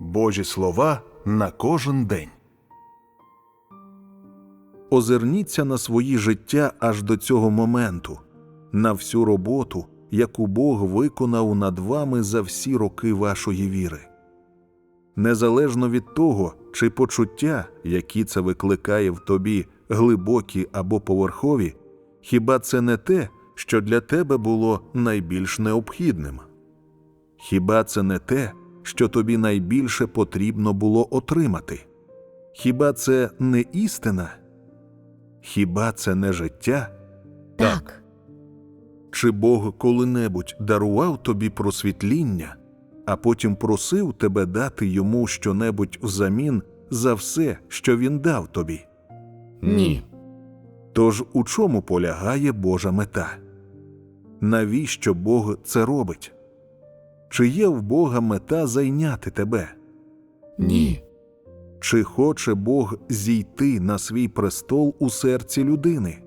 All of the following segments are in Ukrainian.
Божі слова на кожен день. Озирніться на свої життя аж до цього моменту, на всю роботу, яку Бог виконав над вами за всі роки вашої віри. Незалежно від того, чи почуття, які це викликає в тобі, глибокі або поверхові, хіба це не те, що для тебе було найбільш необхідним? Хіба це не те, що тобі найбільше потрібно було отримати? Хіба це не істина? Хіба це не життя? Так. Чи Бог коли-небудь дарував тобі просвітління, а потім просив тебе дати йому щонебудь взамін за все, що він дав тобі? Ні. Тож у чому полягає Божа мета? Навіщо Бог це робить? Чи є в Бога мета зайняти тебе? Ні. Чи хоче Бог зійти на свій престол у серці людини?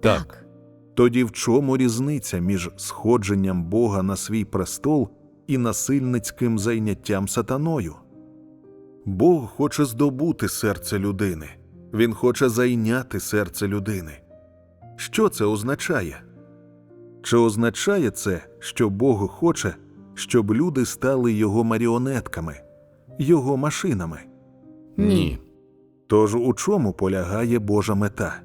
Так. Тоді в чому різниця між сходженням Бога на свій престол і насильницьким зайняттям сатаною? Бог хоче здобути серце людини, Він хоче зайняти серце людини. Що це означає? Чи означає це, що Бог хоче, щоб люди стали його маріонетками, його машинами? Ні. Тож у чому полягає Божа мета?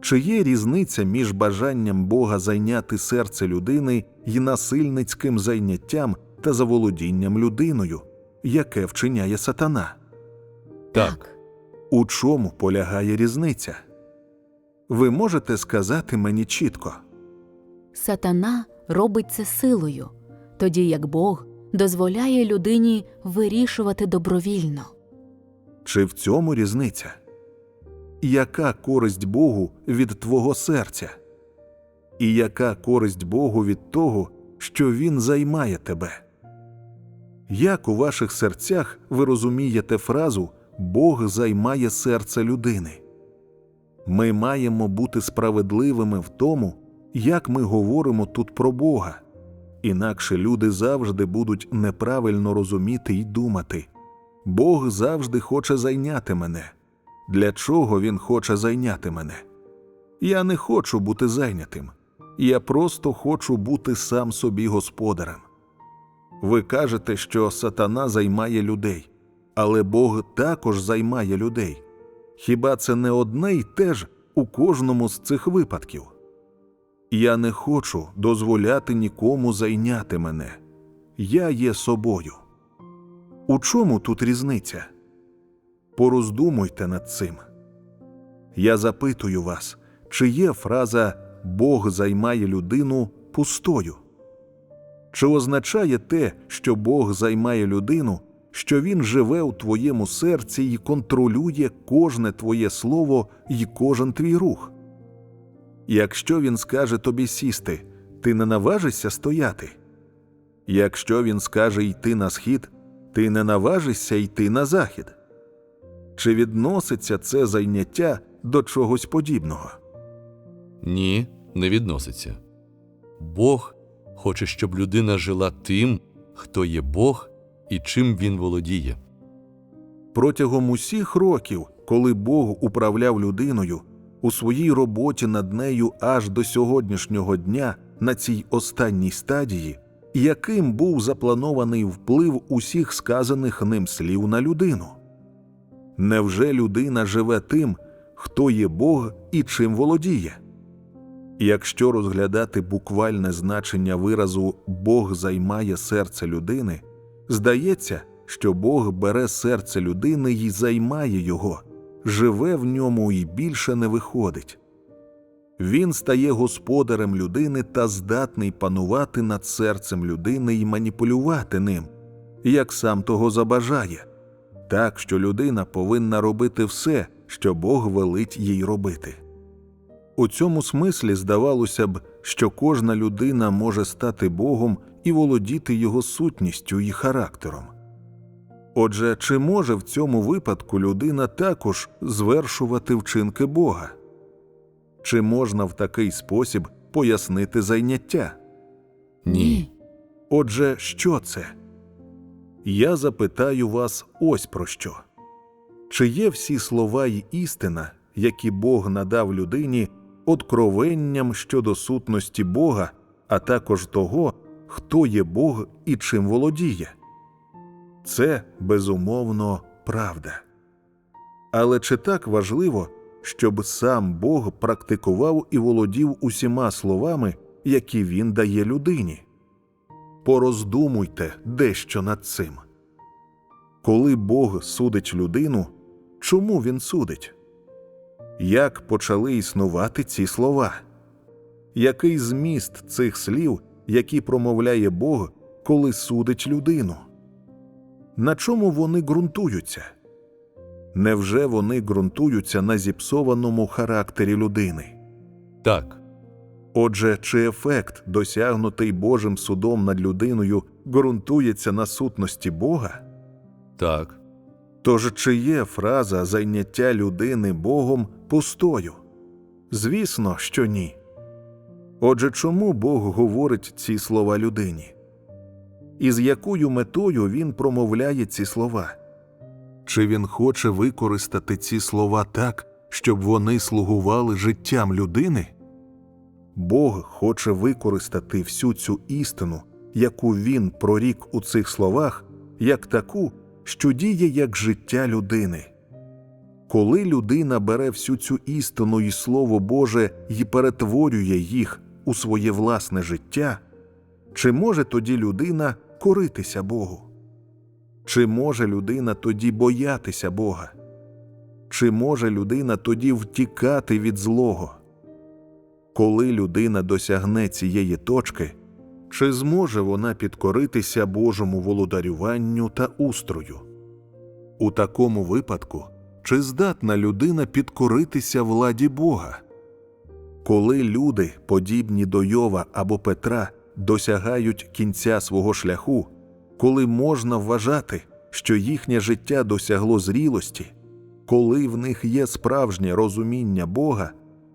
Чи є різниця між бажанням Бога зайняти серце людини і насильницьким зайняттям та заволодінням людиною, яке вчиняє сатана? Так. У чому полягає різниця? Ви можете сказати мені чітко, Сатана робить це силою, тоді як Бог дозволяє людині вирішувати добровільно. чи в цьому різниця? Яка користь Богу від твого серця? І яка користь Богу від того, що Він займає тебе? Як у ваших серцях ви розумієте фразу Бог займає серце людини? Ми маємо бути справедливими в тому, як ми говоримо тут про Бога, інакше люди завжди будуть неправильно розуміти й думати. Бог завжди хоче зайняти мене. Для чого він хоче зайняти мене? Я не хочу бути зайнятим. Я просто хочу бути сам собі господарем. Ви кажете, що сатана займає людей, але Бог також займає людей. Хіба це не одне й те ж у кожному з цих випадків? Я не хочу дозволяти нікому зайняти мене. Я є собою. У чому тут різниця? Пороздумуйте над цим. Я запитую вас, чи є фраза Бог займає людину пустою? Чи означає те, що Бог займає людину, що Він живе у твоєму серці і контролює кожне твоє слово і кожен твій рух? Якщо він скаже тобі сісти, ти не наважишся стояти. Якщо він скаже йти на схід, ти не наважишся йти на захід. Чи відноситься це зайняття до чогось подібного? Ні, не відноситься. Бог хоче, щоб людина жила тим, хто є Бог і чим він володіє. Протягом усіх років, коли Бог управляв людиною, у своїй роботі над нею аж до сьогоднішнього дня на цій останній стадії, яким був запланований вплив усіх сказаних ним слів на людину? Невже людина живе тим, хто є Бог і чим володіє? Якщо розглядати буквальне значення виразу Бог займає серце людини, здається, що Бог бере серце людини і займає його, живе в ньому і більше не виходить. Він стає господарем людини та здатний панувати над серцем людини і маніпулювати ним, як сам того забажає, так що людина повинна робити все, що Бог велить їй робити. У цьому смислі здавалося б, що кожна людина може стати Богом і володіти його сутністю і характером. Отже, чи може в цьому випадку людина також звершувати вчинки Бога? Чи можна в такий спосіб пояснити зайняття? Ні. Отже, що це? я запитаю вас ось про що. Чи є всі слова й істина, які Бог надав людині откровенням щодо сутності Бога, а також того, хто є Бог і чим володіє? Це безумовно правда. Але чи так важливо, щоб сам Бог практикував і володів усіма словами, які він дає людині? Пороздумуйте дещо над цим. Коли Бог судить людину, чому він судить? Як почали існувати ці слова? Який зміст цих слів, які промовляє Бог, коли судить людину? На чому вони ґрунтуються? Невже вони ґрунтуються на зіпсованому характері людини? Так, Отже, чи ефект, досягнутий Божим судом над людиною, ґрунтується на сутності Бога? так, Тож чи є фраза зайняття людини Богом пустою? Звісно, що ні. Отже, чому Бог говорить ці слова людині? І з якою метою він промовляє ці слова? Чи він хоче використати ці слова так, щоб вони слугували життям людини? Бог хоче використати всю цю істину, яку він прорік у цих словах, як таку, що діє як життя людини. Коли людина бере всю цю істину і Слово Боже і перетворює їх у своє власне життя, чи може тоді людина коритися Богу? Чи може людина тоді боятися Бога? Чи може людина тоді втікати від злого? Коли людина досягне цієї точки, чи зможе вона підкоритися Божому володарюванню та устрою? У такому випадку, чи здатна людина підкоритися владі Бога? Коли люди, подібні до Йова або Петра, досягають кінця свого шляху, коли можна вважати, що їхнє життя досягло зрілості, коли в них є справжнє розуміння Бога,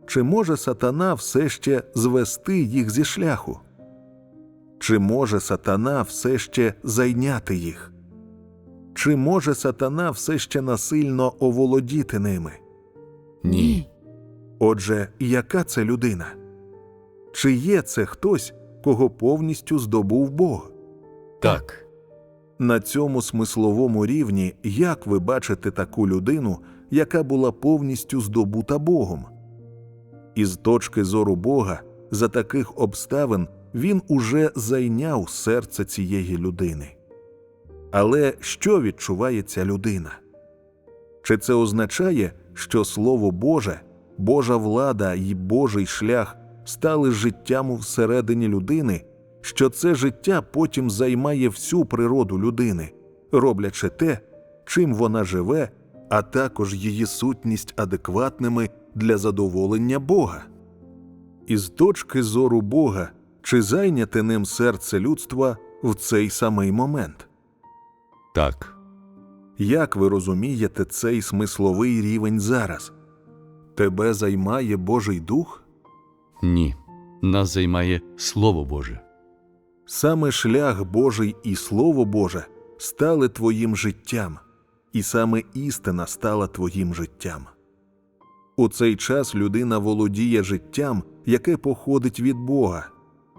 чи може сатана все ще звести їх зі шляху? Чи може сатана все ще зайняти їх? Чи може сатана все ще насильно оволодіти ними? ні, Отже, яка це людина? Чи є це хтось, кого повністю здобув Бог? так, На цьому смисловому рівні як ви бачите таку людину, яка була повністю здобута Богом? Із точки зору Бога, за таких обставин він уже зайняв серце цієї людини. Але що відчуває ця людина? Чи це означає, що Слово Боже, Божа влада і Божий шлях стали життям всередині людини, що це життя потім займає всю природу людини, роблячи те, чим вона живе, а також її сутність адекватними для задоволення Бога? Із точки зору Бога, чи зайняте ним серце людства в цей самий момент? так, Як ви розумієте цей смисловий рівень зараз? Тебе займає Божий Дух? Ні. Нас займає Слово Боже. Саме шлях Божий і Слово Боже стали твоїм життям, і саме істина стала твоїм життям. У цей час людина володіє життям, яке походить від Бога,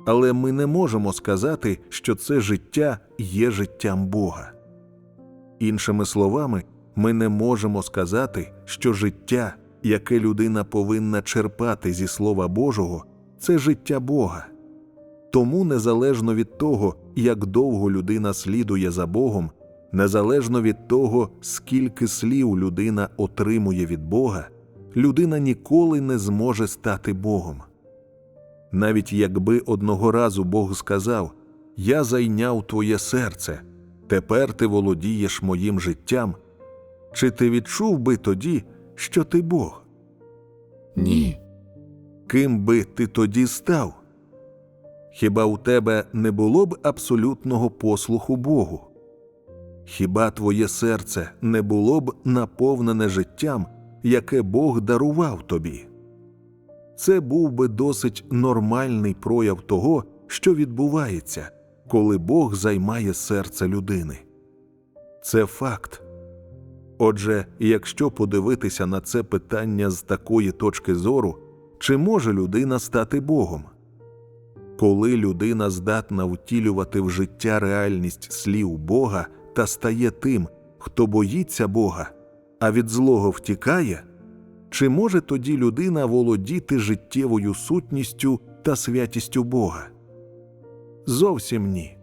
але ми не можемо сказати, що це життя є життям Бога. Іншими словами, ми не можемо сказати, що життя, яке людина повинна черпати зі Слова Божого, це життя Бога. Тому, незалежно від того, як довго людина слідує за Богом, незалежно від того, скільки слів людина отримує від Бога, людина ніколи не зможе стати Богом. Навіть якби одного разу Бог сказав: Я зайняв твоє серце, тепер ти володієш моїм життям, чи ти відчув би тоді, що ти Бог? Ні, Ким би ти тоді став? Хіба у тебе не було б абсолютного послуху Богу? Хіба твоє серце не було б наповнене життям, яке Бог дарував тобі? Це був би досить нормальний прояв того, що відбувається, коли Бог займає серце людини. Це факт. Отже, якщо подивитися на це питання з такої точки зору, чи може людина стати Богом? Коли людина здатна втілювати в життя реальність слів Бога та стає тим, хто боїться Бога, а від злого втікає, чи може тоді людина володіти життєвою сутністю та святістю Бога? Зовсім ні.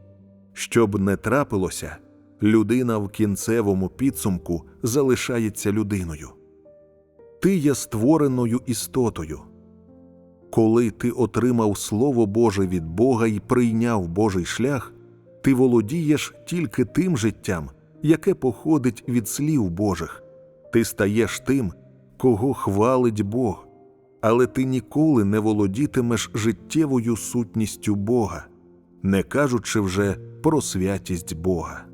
Щоб не трапилося, людина в кінцевому підсумку залишається людиною. Ти є створеною істотою. Коли ти отримав Слово Боже від Бога і прийняв Божий шлях, ти володієш тільки тим життям, яке походить від слів Божих. Ти стаєш тим, кого хвалить Бог, але ти ніколи не володітимеш життєвою сутністю Бога, не кажучи вже про святість Бога.